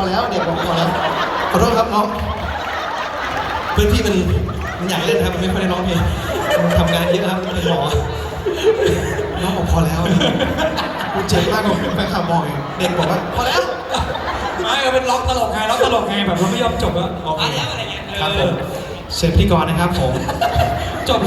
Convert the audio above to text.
อแล้วเด็กผมพอแล้วขอโทษครับน้องพื้นที่มันมันใหญ่เลยนครับไม่ค่อยได้ร้องเพลงทำงานเยอะครับเป็นหมอน้องบอกพอแล้วกูเจ็บมากเลยแฟนคลับบอกเด็กบอกว่าพอแล้วไม่เป็นล็อกตลกไงล็อกตลกไงแบบว่าไม่ยอมจบอะบอกแล้อะไรเงี้ยครับผมเสร็จพิธีกรนะครับผมจบ